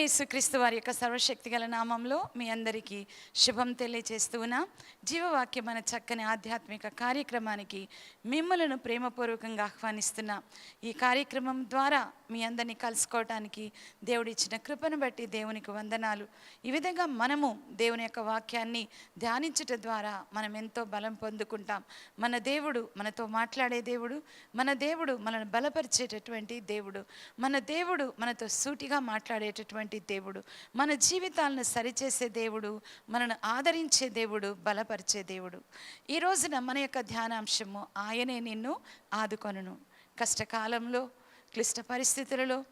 యేసుక్రీస్తు వారి యొక్క సర్వశక్తి గల నామంలో మీ అందరికీ శుభం తెలియజేస్తూ ఉన్నాం. జీవవాక్యం మన చక్కని ఆధ్యాత్మిక కార్యక్రమానికి మిమ్మలను ప్రేమపూర్వకంగా ఆహ్వానిస్తున్నాం. ఈ కార్యక్రమం ద్వారా మీ అందరినీ కలుసుకోవటానికి దేవుడిచ్చిన కృపను బట్టి దేవునికి వందనాలు. ఈ విధంగా మనము దేవుని యొక్క వాక్యాన్ని ధ్యానించుట ద్వారా మనం ఎంతో బలం పొందుకుంటాం. మన దేవుడు మనతో మాట్లాడే దేవుడు మన దేవుడు మనల్ని బలపరిచేటటువంటి దేవుడు మన దేవుడు మనతో సూటిగా మాట్లాడేటటువంటి దేవుడు. మన జీవితాలను సరిచేసే దేవుడు మనను ఆదరించే దేవుడు బలపరిచే దేవుడు. ఈ రోజున మన యొక్క ధ్యానాంశము ఆయనే నిన్ను ఆదుకొనును. కష్టకాలంలో క్లిష్ట పరిస్థితులలో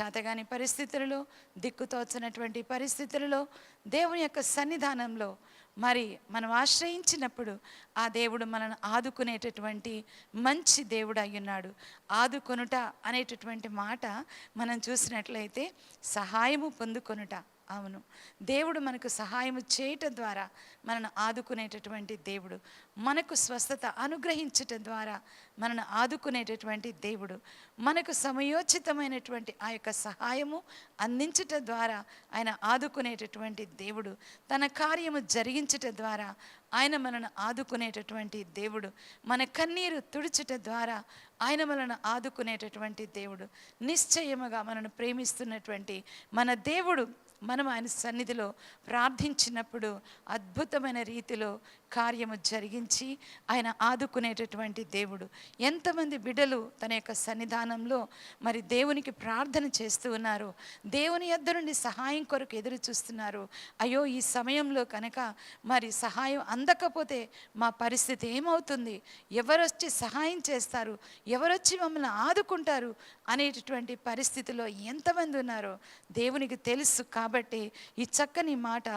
చేతగాని పరిస్థితులలో దిక్కుతోచనటువంటి పరిస్థితులలో దేవుని యొక్క సన్నిధానంలో మరి మనం ఆశ్రయించినప్పుడు ఆ దేవుడు మనను ఆదుకునేటటువంటి మంచి దేవుడు అయ్యున్నాడు ఆదుకొనుట అనేటటువంటి మాట మనం చూసినట్లయితే సహాయము పొందుకొనుట. అవును. దేవుడు మనకు సహాయము చేయటం ద్వారా మనను ఆదుకునేటటువంటి దేవుడు. మనకు స్వస్థత అనుగ్రహించటం ద్వారా మనను ఆదుకునేటటువంటి దేవుడు. మనకు సమయోచితమైనటువంటి ఆ యొక్క సహాయము అందించటం ద్వారా ఆయన ఆదుకునేటటువంటి దేవుడు. తన కార్యము జరిగించటం ద్వారా ఆయన మనను ఆదుకునేటటువంటి దేవుడు. మన కన్నీరు తుడిచట ద్వారా ఆయన మనను ఆదుకునేటటువంటి దేవుడు. నిశ్చయముగా మనను ప్రేమిస్తున్నటువంటి మన దేవుడు మనం ఆయన సన్నిధిలో ప్రార్థించినప్పుడు అద్భుతమైన రీతిలో కార్యము జరిగించి ఆయన ఆదుకునేటటువంటి దేవుడు. ఎంతమంది బిడ్డలు తన యొక్క సన్నిధానంలో మరి దేవునికి ప్రార్థన చేస్తూ ఉన్నారు. దేవుని యొద్ద నుండి సహాయం కొరకు ఎదురు చూస్తున్నారు. అయ్యో ఈ సమయంలో కనుక మరి సహాయం అందకపోతే మా పరిస్థితి ఏమవుతుంది? ఎవరొచ్చి సహాయం చేస్తారు? ఎవరొచ్చి మమ్మల్ని ఆదుకుంటారు? అనేటటువంటి పరిస్థితిలో ఎంతమంది ఉన్నారో దేవునికి తెలుసు కాబట్టి ఈ చక్కని మాట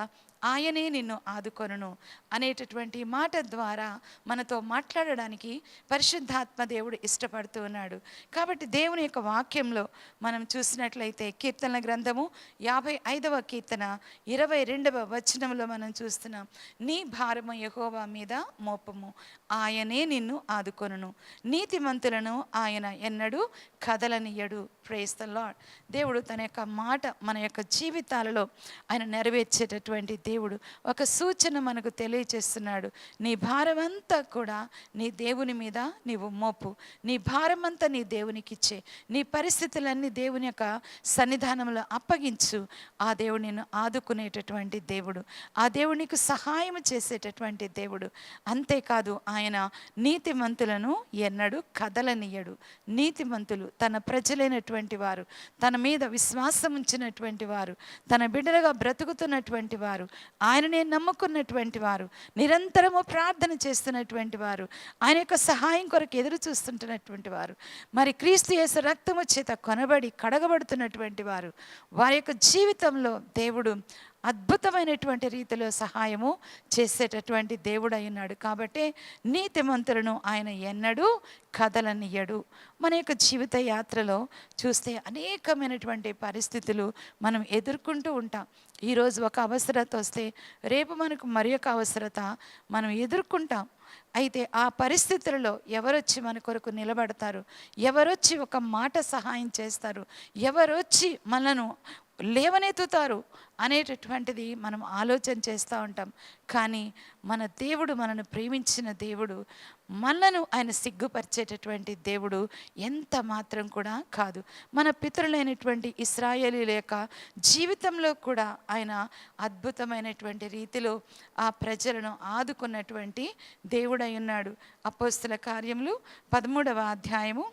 ఆయనే నిన్ను ఆదుకొనును అనేటటువంటి మాట ద్వారా మనతో మాట్లాడడానికి పరిశుద్ధాత్మ దేవుడు ఇష్టపడుతూ ఉన్నాడు. కాబట్టి దేవుని యొక్క వాక్యంలో మనం చూసినట్లయితే కీర్తనల గ్రంథము యాభై ఐదవ కీర్తన ఇరవై రెండవ వచనంలో మనం చూస్తున్నాం నీ భారము యహోవా మీద మోపము ఆయనే నిన్ను ఆదుకొనును. నీతిమంతులను ఆయన ఎన్నడూ కదలనియడు ప్రేస్ ద లాడ్ దేవుడు తన యొక్క మాట మన యొక్క జీవితాలలో ఆయన నెరవేర్చేటటువంటి దేవుడు ఒక సూచన మనకు తెలియచేస్తున్నాడు. నీ భారమంతా కూడా నీ దేవుని మీద నీవు మోపు. నీ భారమంతా నీ దేవునికి ఇచ్చే. నీ పరిస్థితులన్నీ దేవుని యొక్క సన్నిధానంలో అప్పగించు. ఆ దేవుడు నిన్ను ఆదుకునేటటువంటి దేవుడు. ఆ దేవుడు నీకు సహాయం చేసేటటువంటి దేవుడు. అంతేకాదు ఆయన నీతిమంతులను ఎన్నడూ కదలనీయడు. నీతిమంతులు తన ప్రజలైనటువంటి వారు. తన మీద విశ్వాసం ఉంచినటువంటి వారు. తన బిడ్డలుగా బ్రతుకుతున్నటువంటి వారు. ఆయననే నమ్ముకున్నటువంటి వారు నిరంతరము ప్రార్థన చేస్తున్నటువంటి వారు ఆయన యొక్క సహాయం కొరకు ఎదురు చూస్తుంటున్నటువంటి వారు మరి క్రీస్తు యేసు రక్తము చేత కొనబడి కడగబడుతున్నటువంటి వారు వారి యొక్క జీవితంలో దేవుడు అద్భుతమైనటువంటి రీతిలో సహాయము చేసేటటువంటి దేవుడు ఉన్నాడు. కాబట్టి నీతిమంతులను ఆయన ఎన్నడూ కదలనియడు. మన యొక్క జీవిత యాత్రలో చూస్తే అనేకమైనటువంటి పరిస్థితులు మనం ఎదుర్కొంటూ ఉంటాం. ఈరోజు ఒక అవసరత వస్తే రేపు మనకు మరి ఒక అవసరత మనం ఎదుర్కొంటాం. అయితే ఆ పరిస్థితులలో ఎవరొచ్చి మన కొరకు నిలబడతారు? ఎవరొచ్చి ఒక మాట సహాయం చేస్తారు? ఎవరొచ్చి మనను లేవనెత్తుతారు అనేటటువంటిది మనం ఆలోచన చేస్తూ ఉంటాం. కానీ మన దేవుడు మనను ప్రేమించిన దేవుడు మనను ఆయన సిగ్గుపరిచేటటువంటి దేవుడు ఎంత మాత్రం కూడా కాదు. మన పితరులైనటువంటి ఇస్రాయేలీల యొక్క జీవితంలో కూడా ఆయన అద్భుతమైనటువంటి రీతిలో ఆ ప్రజలను ఆదుకున్నటువంటి దేవుడై ఉన్నాడు. అపోస్తుల కార్యములు పదమూడవ అధ్యాయము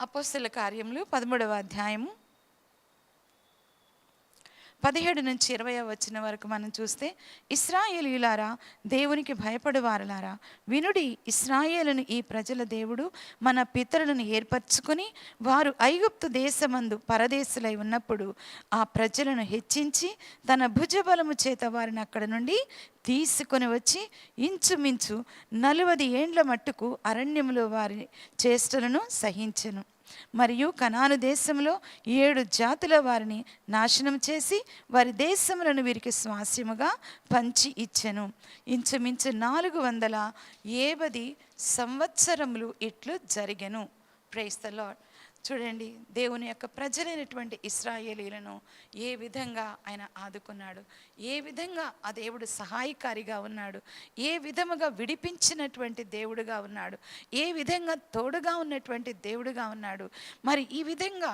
అపోస్తుల కార్యములు పదమూడవ అధ్యాయము పదిహేడు నుంచి ఇరవై వచ్చిన వరకు మనం చూస్తే ఇస్రాయేలీలారా దేవునికి భయపడువారులారా వినుడి ఇస్రాయేలును ఈ ప్రజల దేవుడు మన పితరులను ఏర్పరచుకొని వారు ఐగుప్తు దేశమందు పరదేశులై ఉన్నప్పుడు ఆ ప్రజలను హెచ్చించి తన భుజబలము చేత వారిని అక్కడ నుండి తీసుకొని వచ్చి ఇంచుమించు నలువది ఏండ్ల మట్టుకు అరణ్యములో వారి చేష్టలను సహించెను. మరియు కనాను దేశంలో ఏడు జాతుల వారిని నాశనం చేసి వారి దేశములను వీరికి స్వాస్యముగా పంచి ఇచ్చెను. ఇంచుమించు నాలుగు వందల ఏబది సంవత్సరములు ఇట్లు జరిగెను. ప్రైస్ ద లాడ్ చూడండి దేవుని యొక్క ప్రజలైనటువంటి ఇస్రాయేలీలను ఏ విధంగా ఆయన ఆదుకున్నాడు ఏ విధంగా ఆ దేవుడు సహాయకారిగా ఉన్నాడు ఏ విధముగా విడిపించినటువంటి దేవుడుగా ఉన్నాడు ఏ విధంగా తోడుగా ఉన్నటువంటి దేవుడుగా ఉన్నాడు. మరి ఈ విధంగా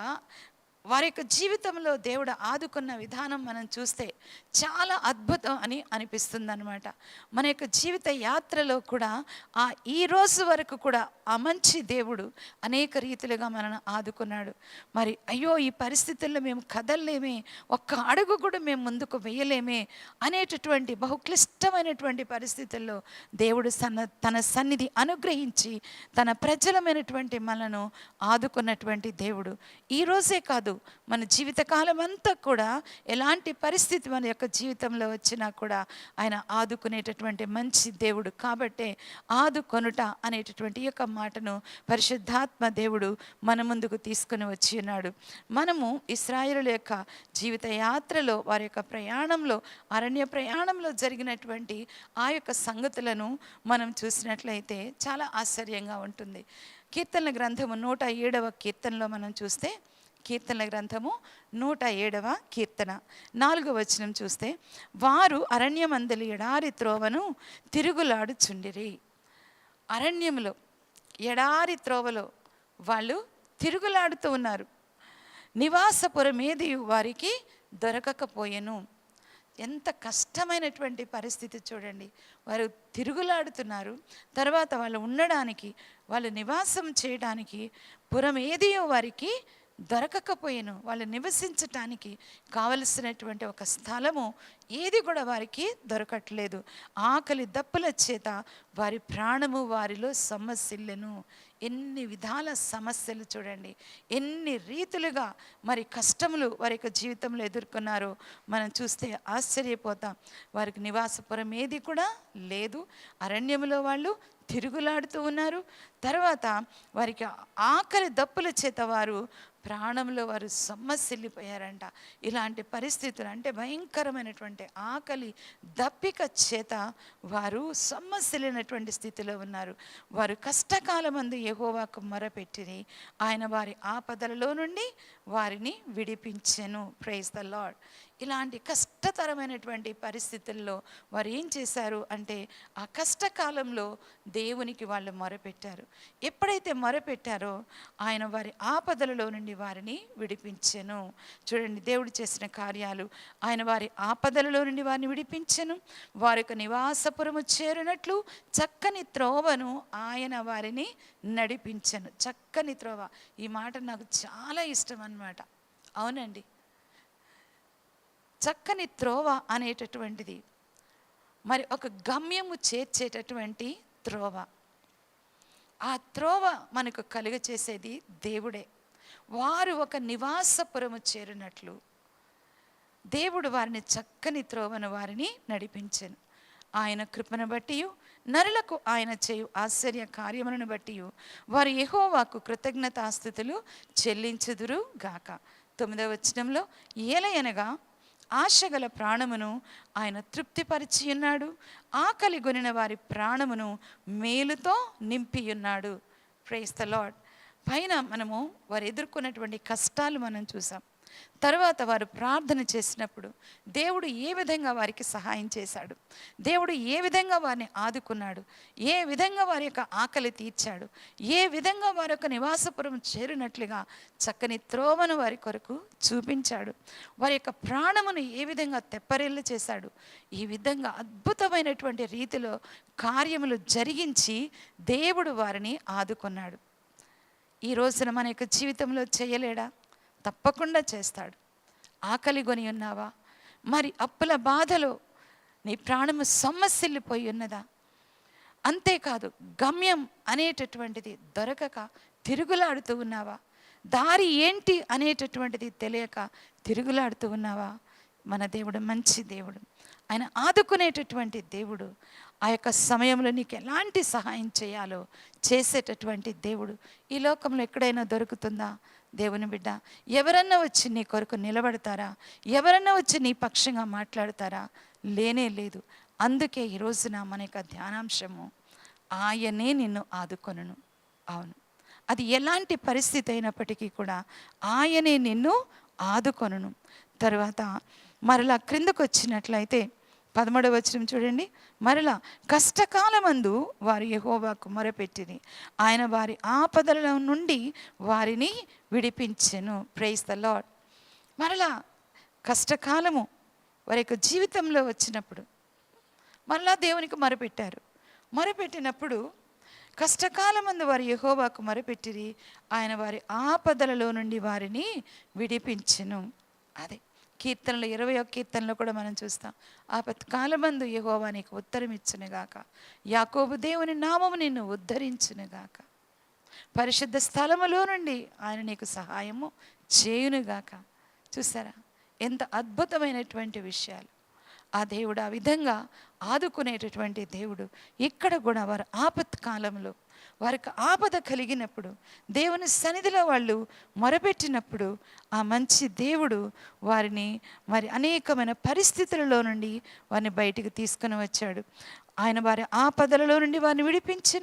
వారి యొక్క జీవితంలో దేవుడు ఆదుకున్న విధానం మనం చూస్తే చాలా అద్భుతం అని అనిపిస్తుంది అనమాట మన యొక్క జీవిత యాత్రలో కూడా ఆ ఈ రోజు వరకు కూడా ఆ మంచి దేవుడు అనేక రీతిలుగా మనల్ని ఆదుకున్నాడు. మరి అయ్యో ఈ పరిస్థితుల్లో మేము కదలలేమే ఒక్క అడుగు కూడా మేము ముందుకు వేయలేమే అనేటటువంటి బహుక్లిష్టమైనటువంటి పరిస్థితుల్లో దేవుడు సన్న తన సన్నిధి అనుగ్రహించి తన ప్రజలమైనటువంటి మనను ఆదుకున్నటువంటి దేవుడు. ఈ రోజే కాదు మన జీవితకాలం అంతా కూడా ఎలాంటి పరిస్థితి మన యొక్క జీవితంలో వచ్చినా కూడా ఆయన ఆదుకునేటటువంటి మంచి దేవుడు. కాబట్టే ఆదుకొనుట అనేటటువంటి ఈ యొక్క మాటను పరిశుద్ధాత్మ దేవుడు మన ముందుకు తీసుకుని వచ్చి ఉన్నాడు. మనము ఇస్రాయేలుల యొక్క జీవిత యాత్రలో వారి యొక్క ప్రయాణంలో అరణ్య ప్రయాణంలో జరిగినటువంటి ఆ యొక్క సంగతులను మనం చూసినట్లయితే చాలా ఆశ్చర్యంగా ఉంటుంది. కీర్తనల గ్రంథము నూట ఏడవ కీర్తనలో మనం చూస్తే కీర్తనల గ్రంథము నూట ఏడవ కీర్తన. నాలుగవ వచనం చూస్తే వారు అరణ్యమందలి ఎడారి త్రోవను తిరుగులాడుచుండిరి. అరణ్యములో ఎడారి త్రోవలో వాళ్ళు తిరుగులాడుతూ ఉన్నారు. నివాసపురమేది వారికి దొరకకపోయెను. ఎంత కష్టమైనటువంటి పరిస్థితి చూడండి. వారు తిరుగులాడుతున్నారు. తర్వాత వాళ్ళు ఉండడానికి వాళ్ళు నివాసం చేయడానికి పురం ఏదియో వారికి దొరకకపోయాను. వాళ్ళు నివసించటానికి కావలసినటువంటి ఒక స్థలము ఏది కూడా వారికి దొరకట్లేదు. ఆకలి దప్పుల చేత వారి ప్రాణము వారిలో సమస్యలను ఎన్ని విధాల సమస్యలు చూడండి. ఎన్ని రీతులుగా మరి కష్టములు వారి యొక్క జీవితంలో ఎదుర్కొన్నారో మనం చూస్తే ఆశ్చర్యపోతాం. వారికి నివాసపురం ఏది కూడా లేదు. అరణ్యములో వాళ్ళు తిరుగులాడుతూ ఉన్నారు. తర్వాత వారికి ఆకలి దప్పుల చేత వారు ప్రాణంలో వారు సొమ్మసిల్లిపోయారంట. ఇలాంటి పరిస్థితులు అంటే భయంకరమైనటువంటి ఆకలి దప్పిక చేత వారు సొమ్మసిల్లినటువంటి స్థితిలో ఉన్నారు. వారు కష్టకాలమందు ఎగోవాకు మొరపెట్టిరి. ఆయన వారి ఆపదలలో నుండి వారిని విడిపించెను. ప్రైజ్ ద లాడ్ ఇలాంటి కష్టతరమైనటువంటి పరిస్థితుల్లో వారు ఏం చేశారు అంటే ఆ కష్టకాలంలో దేవునికి వాళ్ళు మొరపెట్టారు. ఎప్పుడైతే మొరపెట్టారో ఆయన వారి ఆపదలలో నుండి వారిని విడిపించెను. చూడండి దేవుడు చేసిన కార్యాలు. ఆయన వారి ఆపదలలో నుండి వారిని విడిపించెను. వారి యొక్క నివాసపురము చేరినట్లు చక్కని త్రోవను ఆయన వారిని నడిపించను. చక్కని త్రోవ. ఈ మాట నాకు చాలా ఇష్టం అన్నమాట అవునండి. చక్కని త్రోవ అనేటటువంటిది. మరి ఒక గమ్యము చేర్చేటటువంటి త్రోవ. ఆ త్రోవ మనకు కలుగ చేసేది దేవుడే. వారు ఒక నివాసపురము చేరినట్లు దేవుడు వారిని చక్కని త్రోవను వారిని నడిపించను. ఆయన కృపను బట్టి నరులకు ఆయన చేయు ఆశ్చర్య కార్యములను బట్టి వారు ఎహోవాకు కృతజ్ఞతాస్థుతులు చెల్లించుదురు గాక. తొమ్మిదవ వచనంలో ఏలయనగా ఆశగల ప్రాణమును ఆయన తృప్తిపరిచి ఉన్నాడు. ఆకలి గొనిన వారి ప్రాణమును మేలుతో నింపి ఉన్నాడు. ప్రేస్ ద లాడ్ పైన మనము వారు ఎదుర్కొన్నటువంటి కష్టాలు మనం చూసాం. తర్వాత వారు ప్రార్థన చేసినప్పుడు దేవుడు ఏ విధంగా వారికి సహాయం చేశాడు? దేవుడు ఏ విధంగా వారిని ఆదుకున్నాడు? ఏ విధంగా వారి యొక్క ఆకలి తీర్చాడు? ఏ విధంగా వారి యొక్క నివాసపురం చేరినట్లుగా చక్కని త్రోవను వారి కొరకు చూపించాడు? వారి యొక్క ప్రాణమును ఏ విధంగా తెప్పరిల్లు చేశాడు? ఈ విధంగా అద్భుతమైనటువంటి రీతిలో కార్యములు జరిగించి దేవుడు వారిని ఆదుకున్నాడు. ఈ రోజున మన యొక్క జీవితంలో చేయలేడా? తప్పకుండా చేస్తాడు. ఆకలి కొని ఉన్నావా? మరి అప్పుల బాధలో నీ ప్రాణము సొమ్మసిల్లిపోయి ఉన్నదా? అంతేకాదు గమ్యం అనేటటువంటిది దొరకక తిరుగులాడుతూ ఉన్నావా? దారి ఏంటి అనేటటువంటిది తెలియక తిరుగులాడుతూ ఉన్నావా? మన దేవుడు మంచి దేవుడు. ఆయన ఆదుకునేటటువంటి దేవుడు. ఆ యొక్క సమయంలో నీకు ఎలాంటి సహాయం చేయాలో చేసేటటువంటి దేవుడు. ఈ లోకంలో ఎక్కడైనా దొరుకుతుందా? దేవుని బిడ్డ ఎవరన్నా వచ్చి నీ కొరకు నిలబడతారా? ఎవరన్నా వచ్చి నీ పక్షంగా మాట్లాడతారా? లేనే లేదు. అందుకే ఈ రోజున మన యొక్క ధ్యానాంశము ఆయనే నిన్ను ఆదుకొనును. అవును. అది ఎలాంటి పరిస్థితి అయినప్పటికీ కూడా ఆయనే నిన్ను ఆదుకొనును. తర్వాత మరలా క్రిందకు వచ్చినట్లయితే పదమూడవ వచనం చూడండి. మరలా కష్టకాలమందు వారి యెహోవాకు మొరపెట్టిరి. ఆయన వారి ఆపదల నుండి వారిని విడిపించెను. ప్రైజ్ ద లాడ్ మరలా కష్టకాలము వారి యొక్క జీవితంలో వచ్చినప్పుడు మరలా దేవునికి మొరపెట్టారు. మొరపెట్టినప్పుడు కష్టకాలమందు వారి యహోవాకు మొరపెట్టిరి. ఆయన వారి ఆపదలలో నుండి వారిని విడిపించెను. అదే. కీర్తనలు ఇరవై ఒక్క కీర్తనలో కూడా మనం చూస్తాం. ఆపత్ కాలమందు యెహోవా నీకు ఉత్తరం ఇచ్చునుగాక. యాకోబు దేవుని నామము నిన్ను ఉద్ధరించునుగాక. పరిశుద్ధ స్థలములో నుండి ఆయన నీకు సహాయము చేయునుగాక. చూసారా? ఎంత అద్భుతమైనటువంటి విషయాలు. ఆ దేవుడు ఆ విధంగా ఆదుకునేటటువంటి దేవుడు. ఇక్కడ కూడా వారు ఆపత్ కాలంలో వారికి ఆపద కలిగినప్పుడు దేవుని సన్నిధిలో వాళ్ళు మొరపెట్టినప్పుడు ఆ మంచి దేవుడు వారిని మరి అనేకమైన పరిస్థితులలో నుండి వారిని బయటికి తీసుకుని వచ్చాడు. ఆయన వారి ఆపదలలో నుండి వారిని విడిపించిన.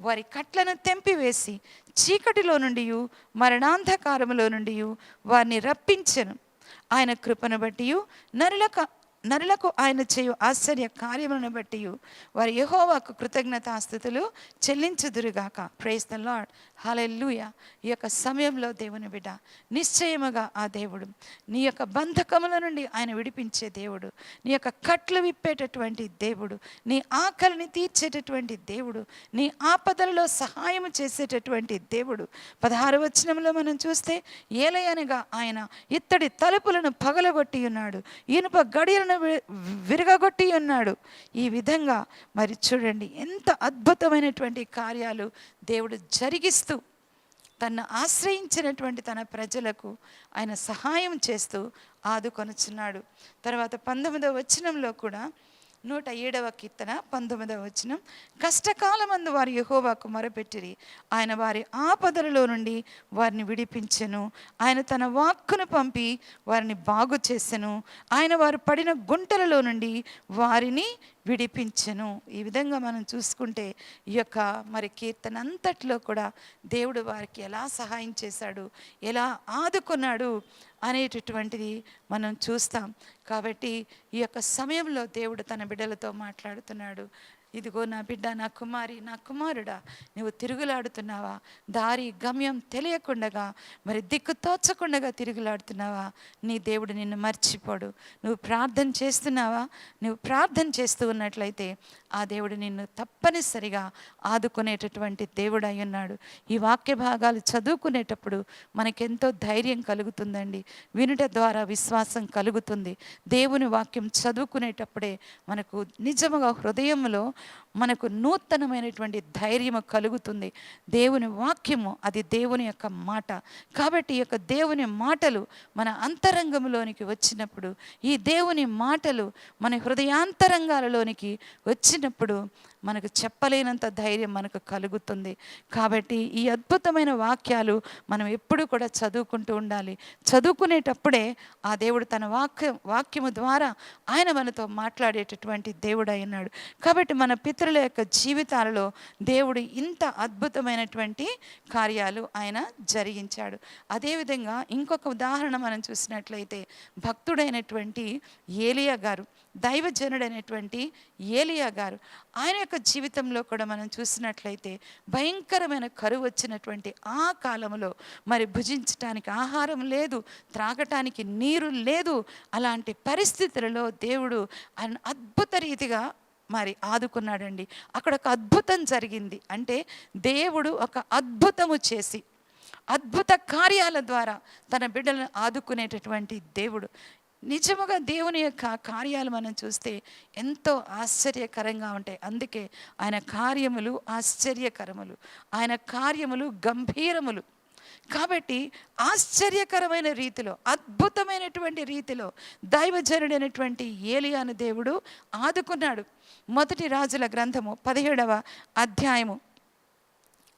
వారి కట్లను తెంపివేసి చీకటిలో నుండి మరణాంధకారములో నుండి వారిని రప్పించెను. ఆయన కృపను బట్టి నరులకు నరులకు ఆయన చేయు ఆశ్చర్య కార్యములను బట్టి వారి యహోవాకు కృతజ్ఞతాస్థుతులు చెల్లించుదురుగాక. Praise the lord hallelujah. ఈ యొక్క సమయంలో దేవుని బిడ్డ నిశ్చయముగా ఆ దేవుడు నీ యొక్క బంధకముల నుండి ఆయన విడిపించే దేవుడు నీ యొక్క కట్లు విప్పేటటువంటి దేవుడు నీ ఆకలిని తీర్చేటటువంటి దేవుడు నీ ఆపదలలో సహాయం చేసేటటువంటి దేవుడు. పదహారు వచనంలో మనం చూస్తే ఏలయనగా ఆయన ఇత్తడి తలుపులను పగలగొట్టి ఉన్నాడు ఇనుప గడియలను వి- ఉన్నాడు. ఈ విధంగా మరి చూడండి ఎంత అద్భుతమైనటువంటి కార్యాలు దేవుడు జరిగిస్తూ తను ఆశ్రయించినటువంటి తన ప్రజలకు ఆయన సహాయం చేస్తూ ఆదుకొనుచున్నాడు. తర్వాత పంతొమ్మిదవ వచనంలో కూడా నూట ఏడవ కీర్తన పంతొమ్మిదవ వచనం కష్టకాలమందు వారి యహోవాకు మొరపెట్టిరి. ఆయన వారి ఆపదలలో నుండి వారిని విడిపించెను. ఆయన తన వాక్కును పంపి వారిని బాగు చేసెను ఆయన వారు పడిన గుంటలలో నుండి వారిని విడిపించను. ఈ విధంగా మనం చూసుకుంటే ఈ యొక్క మరి కీర్తన అంతట్లో కూడా దేవుడు వారికి ఎలా సహాయం చేశాడు ఎలా ఆదుకున్నాడు అనేటటువంటిది మనం చూస్తాం. కాబట్టి ఈ యొక్క సమయంలో దేవుడు తన బిడ్డలతో మాట్లాడుతున్నాడు. ఇదిగో నా బిడ్డ నా కుమారి నా కుమారుడా నువ్వు తిరుగులాడుతున్నావా? దారి గమ్యం తెలియకుండగా మరి దిక్కు తోచకుండగా తిరుగులాడుతున్నావా? నీ దేవుడు నిన్ను మర్చిపోడు. నువ్వు ప్రార్థన చేస్తున్నావా? నువ్వు ప్రార్థన చేస్తూ ఉన్నట్లయితే ఆ దేవుడు నిన్ను తప్పనిసరిగా ఆదుకునేటటువంటి దేవుడు అయి ఉన్నాడు. ఈ వాక్య భాగాలు చదువుకునేటప్పుడు మనకెంతో ధైర్యం కలుగుతుందండి. వినుట ద్వారా విశ్వాసం కలుగుతుంది. దేవుని వాక్యం చదువుకునేటప్పుడే మనకు నిజముగా హృదయంలో మనకు నూతనమైనటువంటి ధైర్యము కలుగుతుంది. దేవుని వాక్యము అది దేవుని యొక్క మాట. కాబట్టి ఈ యొక్క దేవుని మాటలు మన అంతరంగంలోనికి వచ్చినప్పుడు ఈ దేవుని మాటలు మన హృదయాంతరంగాలలోనికి వచ్చినప్పుడు మనకు చెప్పలేనంత ధైర్యం మనకు కలుగుతుంది. కాబట్టి ఈ అద్భుతమైన వాక్యాలు మనం ఎప్పుడు కూడా చదువుకుంటూ ఉండాలి. చదువుకునేటప్పుడే ఆ దేవుడు తన వాక్య వాక్యము ద్వారా ఆయన మనతో మాట్లాడేటటువంటి దేవుడు అయినాడు కాబట్టి మన పితరుల యొక్క జీవితాలలో దేవుడు ఇంత అద్భుతమైనటువంటి కార్యాలు ఆయన జరిగించాడు. అదేవిధంగా ఇంకొక ఉదాహరణ మనం చూసినట్లయితే భక్తుడైనటువంటి ఏలియా గారు. దైవజనుడైనటువంటి ఏలియా గారు ఆయన యొక్క జీవితంలో కూడా మనం చూసినట్లయితే భయంకరమైన కరువు వచ్చినటువంటి ఆ కాలంలో మరి భుజించటానికి ఆహారం లేదు త్రాగటానికి నీరు లేదు అలాంటి పరిస్థితులలో దేవుడు ఆయన అద్భుత రీతిగా మరి ఆదుకున్నాడండి. అక్కడ ఒక అద్భుతం జరిగింది. అంటే దేవుడు ఒక అద్భుతము చేసి అద్భుత కార్యాల ద్వారా తన బిడ్డలను ఆదుకునేటటువంటి దేవుడు. నిజముగా దేవుని యొక్క కార్యాలు మనం చూస్తే ఎంతో ఆశ్చర్యకరంగా ఉంటాయి. అందుకే ఆయన కార్యములు ఆశ్చర్యకరములు. ఆయన కార్యములు గంభీరములు. కాబట్టి ఆశ్చర్యకరమైన రీతిలో అద్భుతమైనటువంటి రీతిలో దైవజనుడైనటువంటి ఏలియాను దేవుడు ఆదుకున్నాడు. మొదటి రాజుల గ్రంథము పదిహేడవ అధ్యాయము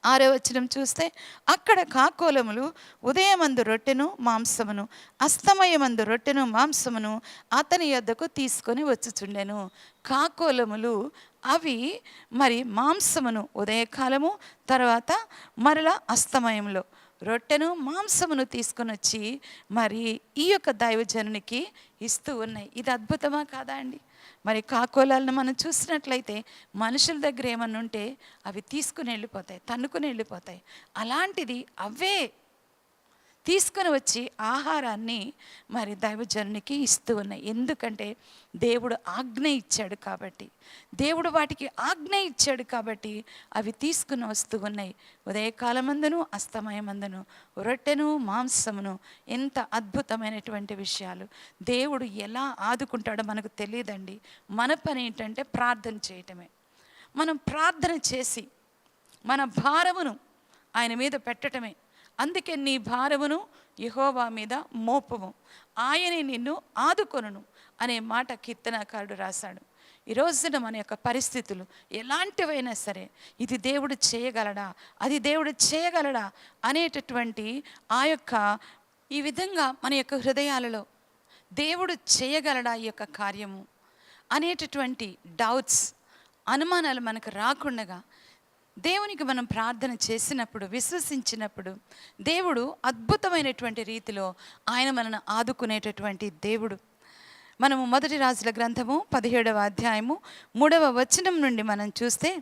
ఆరో వచనం చూస్తే అక్కడ కాకోలములు ఉదయమందు రొట్టెను మాంసమును అస్తమయమందు రొట్టెను మాంసమును అతని యొద్దకు తీసుకొని వచ్చుచుండెను. కాకోలములు అవి మరి మాంసమును ఉదయకాలము తర్వాత మరలా అస్తమయంలో. రొట్టెను మాంసమును తీసుకొని వచ్చి మరి ఈ యొక్క దైవజనునికి ఇస్తూ ఉన్నాయి. ఇది అద్భుతమా కాదా అండి? మరి కాకోలాలను మనం చూసినట్లయితే మనుషుల దగ్గర ఏమన్నా ఉంటే అవి తీసుకుని వెళ్ళిపోతాయి తన్నుకుని వెళ్ళిపోతాయి. అలాంటిది అవే తీసుకొని వచ్చి ఆహారాన్ని మరి దైవజనునికి ఇస్తూ ఉన్నాయి. ఎందుకంటే దేవుడు ఆజ్ఞ ఇచ్చాడు కాబట్టి. దేవుడు వాటికి ఆజ్ఞ ఇచ్చాడు కాబట్టి అవి తీసుకుని వస్తూ ఉన్నాయి. ఉదయకాలమందును అస్తమయమందును రొట్టెను మాంసమును ఎంత అద్భుతమైనటువంటి విషయాలు. దేవుడు ఎలా ఆదుకుంటాడో మనకు తెలియదండి. మన పని ఏంటంటే ప్రార్థన చేయటమే. మనం ప్రార్థన చేసి మన భారమును ఆయన మీద పెట్టటమే. అందుకే నీ భారమును యహోవా మీద మోపము. ఆయనే నిన్ను ఆదుకొనును అనే మాట కీర్తనకారుడు రాశాడు. ఈ రోజున మన యొక్క పరిస్థితులు ఎలాంటివైనా సరే ఇది దేవుడు చేయగలడా అది దేవుడు చేయగలడా అనేటటువంటి ఆ యొక్క ఈ విధంగా మన యొక్క హృదయాలలో దేవుడు చేయగలడా ఈ యొక్క కార్యము అనేటటువంటి డౌట్స్ అనుమానాలు మనకు రాకుండగా దేవునికి మనం ప్రార్థన చేసినప్పుడు విశ్వసించినప్పుడు దేవుడు అద్భుతమైనటువంటి రీతిలో ఆయన మనను ఆదుకునేటటువంటి దేవుడు. మనము మొదటి రాజుల గ్రంథము పదిహేడవ అధ్యాయము మూడవ వచనం నుండి మనం చూస్తే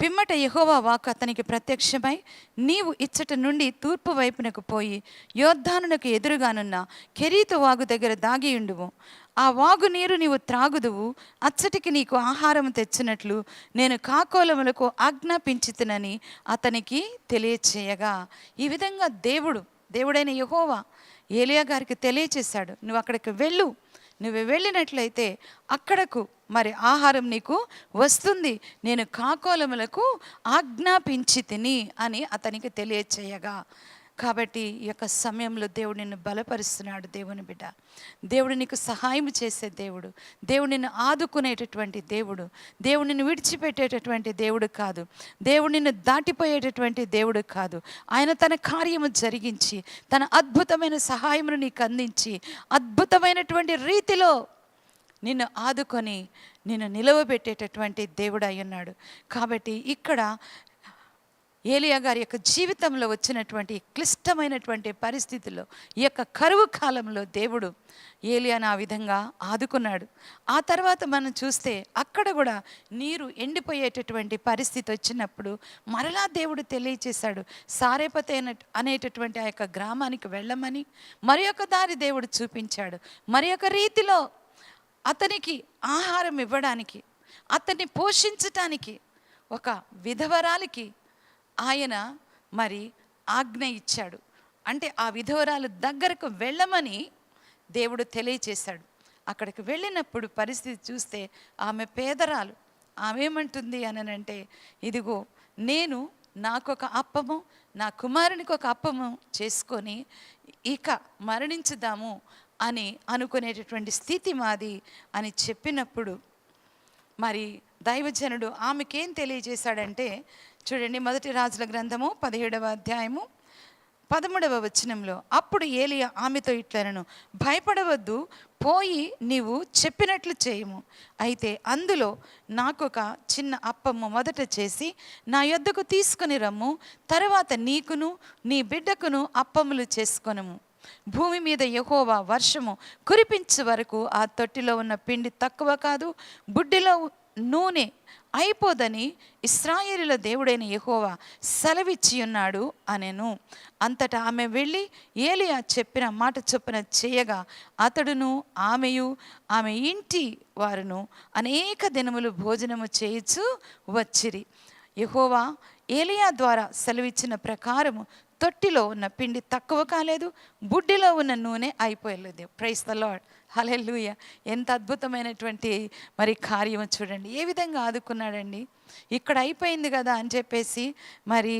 పిమ్మట యహోవా వాక్ అతనికి ప్రత్యక్షమై నీవు ఇచ్చట నుండి తూర్పు వైపునకు పోయి యోద్ధానునకు ఎదురుగానున్న కెరీతు వాగు దగ్గర దాగియుండుము ఆ వాగు నీరు నీవు త్రాగుదువు అచ్చటికి నీకు ఆహారం తెచ్చినట్లు నేను కాకోలములకు ఆజ్ఞాపించితునని అతనికి తెలియచేయగా. ఈ విధంగా దేవుడు దేవుడైన యహోవా ఏలియా గారికి తెలియచేశాడు. నువ్వు అక్కడికి వెళ్ళు. నువ్వు వెళ్ళినట్లయితే అక్కడకు మరి ఆహారం నీకు వస్తుంది. నేను కాకోలములకు ఆజ్ఞాపించి తిని అని అతనికి తెలియచేయగా. కాబట్టి ఈ యొక్క సమయంలో దేవుడు నిన్ను బలపరుస్తున్నాడు దేవుని బిడ్డ. దేవుడు నీకు సహాయం చేసే దేవుడు. దేవుడు నిన్ను ఆదుకునేటటువంటి దేవుడు. దేవుడు నిన్ను విడిచిపెట్టేటటువంటి దేవుడు కాదు. దేవుడు నిన్ను దాటిపోయేటటువంటి దేవుడు కాదు. ఆయన తన కార్యము జరిగించి తన అద్భుతమైన సహాయమును నీకు అందించి అద్భుతమైనటువంటి రీతిలో నిన్ను ఆదుకొని నిన్ను నిలవబెట్టేటటువంటి దేవుడు అయి ఉన్నాడు. కాబట్టి ఇక్కడ ఏలియా గారి యొక్క జీవితంలో వచ్చినటువంటి క్లిష్టమైనటువంటి పరిస్థితుల్లో ఈ యొక్క కరువు కాలంలో దేవుడు ఏలియాను ఆ విధంగా ఆదుకున్నాడు. ఆ తర్వాత మనం చూస్తే అక్కడ కూడా నీరు ఎండిపోయేటటువంటి పరిస్థితి వచ్చినప్పుడు మరలా దేవుడు తెలియచేశాడు సారేపతే అయిన అనేటటువంటి ఆ యొక్క గ్రామానికి వెళ్ళమని మరి దారి దేవుడు చూపించాడు. మరి రీతిలో అతనికి ఆహారం ఇవ్వడానికి అతన్ని పోషించటానికి ఒక విధవరాలికి ఆయన మరి ఆజ్ఞ ఇచ్చాడు. అంటే ఆ విధవరాలు దగ్గరకు వెళ్ళమని దేవుడు తెలియచేశాడు. అక్కడికి వెళ్ళినప్పుడు పరిస్థితి చూస్తే ఆమె పేదరాలు. ఆమె ఏమంటుంది ఇదిగో నేను నాకొక అప్పము నా కుమారునికి ఒక అప్పము చేసుకొని ఇక మరణించుదాము అని అనుకునేటటువంటి స్థితి మాది అని చెప్పినప్పుడు మరి దైవజనుడు ఆమెకేం తెలియజేశాడంటే చూడండి మొదటి రాజుల గ్రంథము పదిహేడవ అధ్యాయము పదమూడవ వచనంలో అప్పుడు ఏలియా ఆమెతో ఇట్లనను భయపడవద్దు పోయి నీవు చెప్పినట్లు చేయము. అయితే అందులో నాకొక చిన్న అప్పము మొదట చేసి నా యొద్దకు తీసుకుని రమ్ము తర్వాత నీకును నీ బిడ్డకును అప్పములు చేసుకొనము. భూమి మీద యహోవా వర్షము కురిపించే వరకు ఆ తొట్టిలో ఉన్న పిండి తక్కువ కాదు బుడ్డిలో నూనె అయిపోదని ఇస్రాయేలుల దేవుడైన యహోవా సెలవిచ్చి ఉన్నాడు అనెను. అంతటా ఆమె వెళ్ళి ఏలియా చెప్పిన మాట చొప్పున చేయగా అతడును ఆమెయు ఆమె ఇంటి వారును అనేక దినములు భోజనము చేయిచు వచ్చిరి. యహోవా ఏలియా ద్వారా సెలవిచ్చిన ప్రకారము తొట్టిలో ఉన్న పిండి తక్కువ కాలేదు బుడ్డిలో ఉన్న నూనె అయిపోయలేదు. Praise the lord hallelujah. ఎంత అద్భుతమైనటువంటి మరి కార్యము చూడండి. ఏ విధంగా ఆదుకున్నాడండి? ఇక్కడ అయిపోయింది కదా అని చెప్పేసి మరి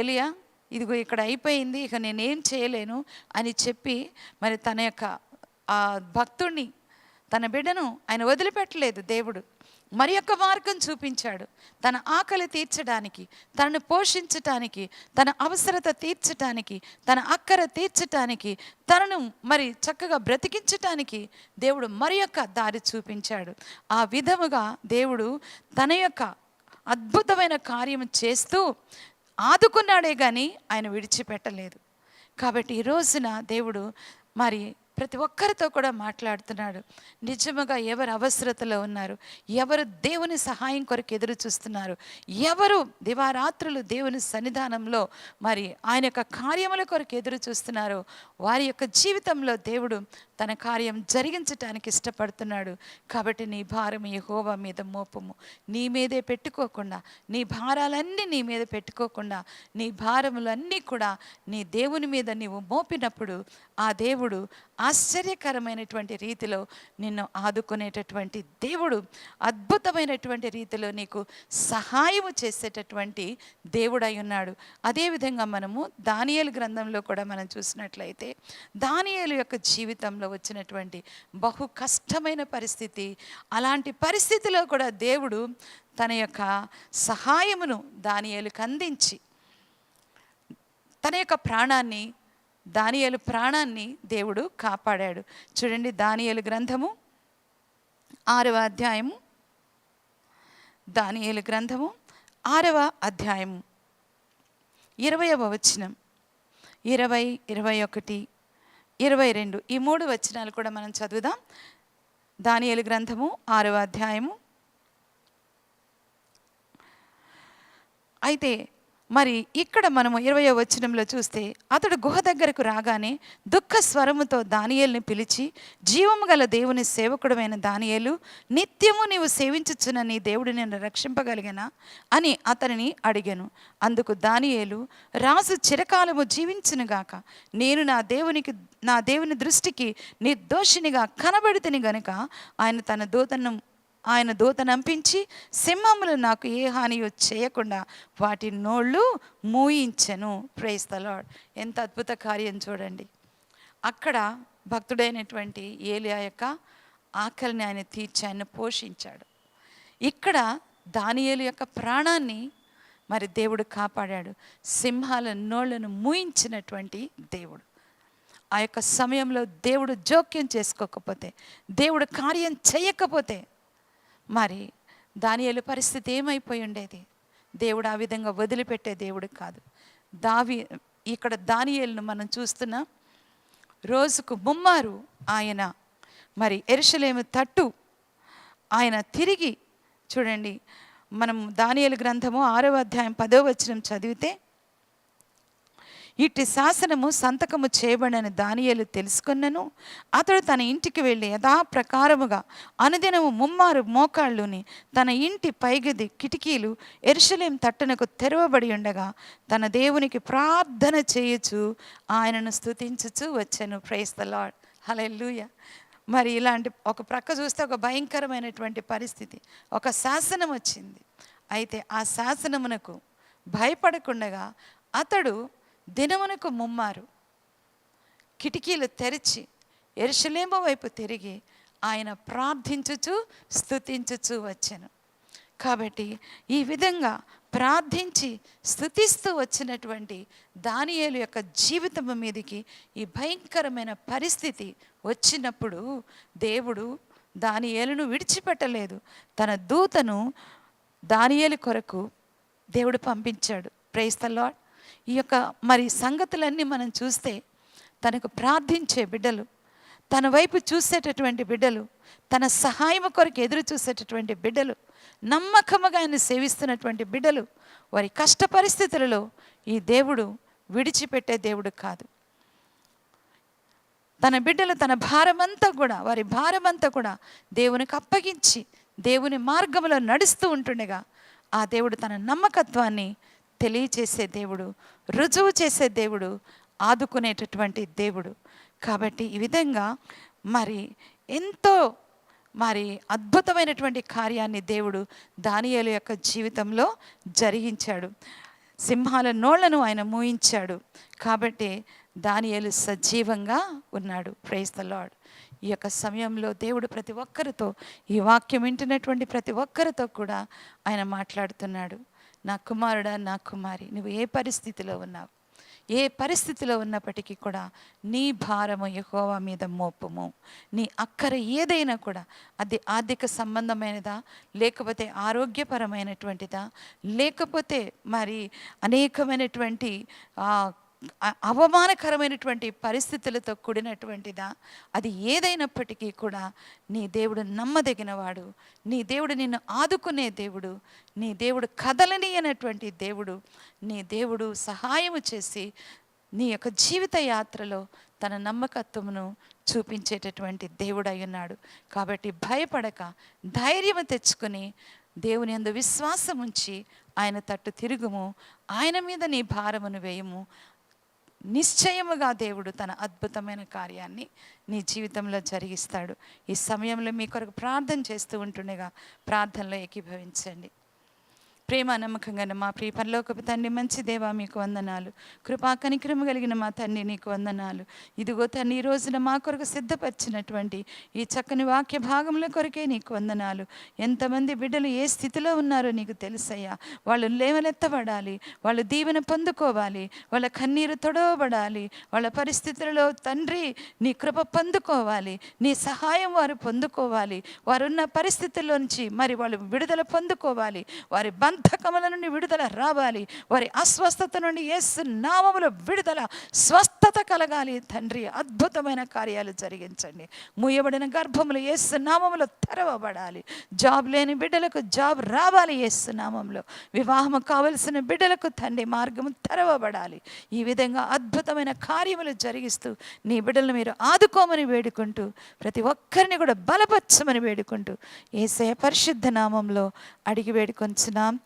ఏలియా ఇదిగో ఇక్కడ అయిపోయింది ఇక నేనేం చేయలేను అని చెప్పి మరి తన యొక్క ఆ భక్తుణ్ణి తన బిడ్డను ఆయన వదిలిపెట్టలేదు దేవుడు. మరి యొక్క మార్గం చూపించాడు. తన ఆకలి తీర్చడానికి తనను పోషించటానికి తన అవసరత తీర్చటానికి తన అక్కర తీర్చటానికి తనను మరి చక్కగా బ్రతికించటానికి దేవుడు మరి యొక్క దారి చూపించాడు. ఆ విధముగా దేవుడు తన యొక్క అద్భుతమైన కార్యం చేస్తూ ఆదుకున్నాడే కానీ ఆయన విడిచిపెట్టలేదు. కాబట్టి ఈ రోజున దేవుడు మరి ప్రతి ఒక్కరితో కూడా మాట్లాడుతున్నాడు. నిజముగా ఎవరు అవసరతలో ఉన్నారు? ఎవరు దేవుని సహాయం కొరకు ఎదురు చూస్తున్నారు? ఎవరు దివారాత్రులు దేవుని సన్నిధానంలో మరి ఆయన యొక్క కార్యముల కొరకు ఎదురు చూస్తున్నారో వారి యొక్క జీవితంలో దేవుడు తన కార్యం జరిగించటానికి ఇష్టపడుతున్నాడు. కాబట్టి నీ భారం యెహోవా మీద మోపము. నీ మీదే పెట్టుకోకుండా నీ భారాలన్నీ నీ మీద పెట్టుకోకుండా నీ భారములన్నీ కూడా నీ దేవుని మీద నీవు మోపినప్పుడు ఆ దేవుడు ఆ ఆశ్చర్యకరమైనటువంటి రీతిలో నిన్ను ఆదుకునేటటువంటి దేవుడు అద్భుతమైనటువంటి రీతిలో నీకు సహాయము చేసేటటువంటి దేవుడై ఉన్నాడు. అదేవిధంగా మనము దానియలు గ్రంథంలో కూడా మనం చూసినట్లయితే దానియలు యొక్క జీవితంలో వచ్చినటువంటి బహు కష్టమైన పరిస్థితి అలాంటి పరిస్థితిలో కూడా దేవుడు తన యొక్క సహాయమును దానియలకు అందించి తన యొక్క ప్రాణాన్ని దానియలు ప్రాణాన్ని దేవుడు కాపాడాడు. చూడండి దానియలు గ్రంథము ఆరవ అధ్యాయము. దానియలు గ్రంథము ఆరవ అధ్యాయము. ఇరవయవ వచనం. ఇరవై ఇరవై ఒకటి ఇరవై రెండు. ఈ మూడు వచనాలు కూడా మనం చదువుదాం. దానియలు గ్రంథము ఆరవ అధ్యాయము. అయితే మరి ఇక్కడ మనము ఇరవయో వచనంలో చూస్తే అతడు గుహ దగ్గరకు రాగానే దుఃఖ స్వరముతో దానియేలుని పిలిచి జీవము గల దేవుని సేవకుడమైన దానియేలు నిత్యము నీవు సేవించుచున్న నీ దేవుడు నేను రక్షింపగలిగనా? అని అతనిని అడిగాను. అందుకు దానియేలు రాజు చిరకాలము జీవించునుగాక నేను నా దేవునికి నా దేవుని దృష్టికి నిర్దోషినిగా కనబడితని గనుక ఆయన తన దూతను ఆయన దూత నంపించి సింహములు నాకు ఏ హానియో చేయకుండా వాటి నోళ్ళు మూయించెను. ప్రేస్ ఎంత అద్భుత కార్యం చూడండి. అక్కడ భక్తుడైనటువంటి ఏలియా యొక్క ఆకలిని ఆయన తీర్చి ఆయన పోషించాడు. ఇక్కడ దానియేలు యొక్క ప్రాణాన్ని మరి దేవుడు కాపాడాడు. సింహాల నోళ్ళను మూయించినటువంటి దేవుడు. ఆ యొక్క సమయంలో దేవుడు జోక్యం చేసుకోకపోతే దేవుడు కార్యం చేయకపోతే మరి దానియలు పరిస్థితి ఏమైపోయి ఉండేది? దేవుడు ఆ విధంగా వదిలిపెట్టే దేవుడు కాదు. దావి ఇక్కడ దానియేలును మనం చూస్తున్నాం రోజుకు ముమ్మారు ఆయన. మరి ఎరుషలేము తట్టు ఆయన తిరిగి చూడండి మనం దానియలు గ్రంథము ఆరవ అధ్యాయం పదో వచనం చదివితే ఇట్టి శాసనము సంతకము చేయబడని దానియలు తెలుసుకున్నను. అతడు తన ఇంటికి వెళ్ళి యథాప్రకారముగా అనుదినము ముమ్మారు మోకాళ్ళుని తన ఇంటి పైగది కిటికీలు ఎరుషలేం తట్టునకు తెరవబడి ఉండగా తన దేవునికి ప్రార్థన చేయొచ్చు ఆయనను స్తుతించుచు వచ్చాను. ప్రైస్ ద లాడ్ హల్లెలూయా మరి ఇలాంటి ఒక ప్రక్క చూస్తే ఒక భయంకరమైనటువంటి పరిస్థితి. ఒక శాసనం వచ్చింది అయితే ఆ శాసనమునకు భయపడకుండగా అతడు దినమునకు ముమ్మారు కిటికీలు తెరిచి ఎరుషలేమ వైపు తిరిగి ఆయన ప్రార్థించుచు స్థుతించుచు వచ్చాను. కాబట్టి ఈ విధంగా ప్రార్థించి స్థుతిస్తూ వచ్చినటువంటి దానియేలు యొక్క జీవితం మీదకి ఈ భయంకరమైన పరిస్థితి వచ్చినప్పుడు దేవుడు దానియేలును విడిచిపెట్టలేదు. తన దూతను దానియేలు కొరకు దేవుడు పంపించాడు. ప్రైస్ ద ఈ యొక్క మరి సంగతులన్నీ మనం చూస్తే తనకు ప్రార్థించే బిడ్డలు తన వైపు చూసేటటువంటి బిడ్డలు తన సహాయం కొరకు ఎదురు చూసేటటువంటి బిడ్డలు నమ్మకముగా ఆయన సేవిస్తున్నటువంటి బిడ్డలు వారి కష్ట పరిస్థితులలో ఈ దేవుడు విడిచిపెట్టే దేవుడు కాదు. తన బిడ్డలు తన భారమంతా కూడా వారి భారమంతా కూడా దేవునికి అప్పగించి దేవుని మార్గంలో నడుస్తూ ఉంటుండగా ఆ దేవుడు తన నమ్మకత్వాన్ని తెలియచేసే దేవుడు రుజువు చేసే దేవుడు ఆదుకునేటటువంటి దేవుడు. కాబట్టి ఈ విధంగా మరి ఎంతో మరి అద్భుతమైనటువంటి కార్యాన్ని దేవుడు దానియాలు యొక్క జీవితంలో జరిగించాడు. సింహాల నోళ్ళను ఆయన మూయించాడు. కాబట్టి దానియాలు సజీవంగా ఉన్నాడు. ప్రైజ్ ద లాడ్ ఈ యొక్క సమయంలో దేవుడు ప్రతి ఒక్కరితో ఈ వాక్యం వింటున్నటువంటి ప్రతి ఒక్కరితో కూడా ఆయన మాట్లాడుతున్నాడు. నా కుమారుడా నా కుమారి నువ్వు ఏ పరిస్థితిలో ఉన్నావు? ఏ పరిస్థితిలో ఉన్నప్పటికీ కూడా నీ భారము యెహోవా మీద మోపము. నీ అక్కర ఏదైనా కూడా అది ఆర్థిక సంబంధమైనదా? లేకపోతే ఆరోగ్యపరమైనటువంటిదా? లేకపోతే మరి అనేకమైనటువంటి అవమానకరమైనటువంటి పరిస్థితులతో కూడినటువంటిదా? అది ఏదైనప్పటికీ కూడా నీ దేవుడు నమ్మదగినవాడు. నీ దేవుడు నిన్ను ఆదుకునే దేవుడు. నీ దేవుడు కదలని అనేటువంటి దేవుడు. నీ దేవుడు సహాయము చేసి నీ యొక్క జీవిత యాత్రలో తన నమ్మకత్వమును చూపించేటటువంటి దేవుడై ఉన్నాడు కాబట్టి భయపడక ధైర్యం తెచ్చుకొని దేవుని యందు విశ్వాసం ఉంచి ఆయన తట్టు తిరుగుము. ఆయన మీద నీ భారమును వేయము. నిశ్చయముగా దేవుడు తన అద్భుతమైన కార్యాన్ని నీ జీవితంలో జరిగిస్తాడు. ఈ సమయంలో మీ కొరకు ప్రార్థన చేస్తూ ఉంటుండగా ప్రార్థనలో ఏకీభవించండి. ప్రేమ నమ్మకంగా మా ప్రియ పరలోకపు తండ్రి మంచి దేవా మీకు వందనాలు. కృపా కనిక్రమ కలిగిన మా తండ్రి నీకు వందనాలు. ఇదిగో తండ్రి ఈ రోజున మా కొరకు సిద్ధపరిచినటువంటి ఈ చక్కని వాక్య భాగముల కొరకే నీకు వందనాలు. ఎంతమంది బిడ్డలు ఏ స్థితిలో ఉన్నారో నీకు తెలుసయ్యా. వాళ్ళు లేవనెత్తబడాలి వాళ్ళు దీవెన పొందుకోవాలి వాళ్ళ కన్నీరు తొడవబడాలి వాళ్ళ పరిస్థితులలో తండ్రి నీ కృప పొందుకోవాలి నీ సహాయం వారు పొందుకోవాలి. వారున్న పరిస్థితుల్లో నుంచి మరి వాళ్ళు విడుదల పొందుకోవాలి. వారి బంధకముల నుండి విడుదల రావాలి. వారి అస్వస్థత నుండి ఏసు నామములో విడుదల స్వస్థత కలగాలి. తండ్రి అద్భుతమైన కార్యాలు జరిగించండి. మూయబడిన గర్భములు ఏసు నామములు తెరవబడాలి. జాబ్ లేని బిడ్డలకు జాబ్ రావాలి ఏసు నామంలో వివాహము కావలసిన బిడ్డలకు తండ్రి మార్గము తెరవబడాలి. ఈ విధంగా అద్భుతమైన కార్యములు జరిగిస్తూ నీ బిడ్డలను మీరు ఆదుకోమని వేడుకుంటూ ప్రతి ఒక్కరిని కూడా బలపరచమని వేడుకుంటూ ఏసయ పరిశుద్ధ నామంలో అడిగి వేడుకొంచున్నాం.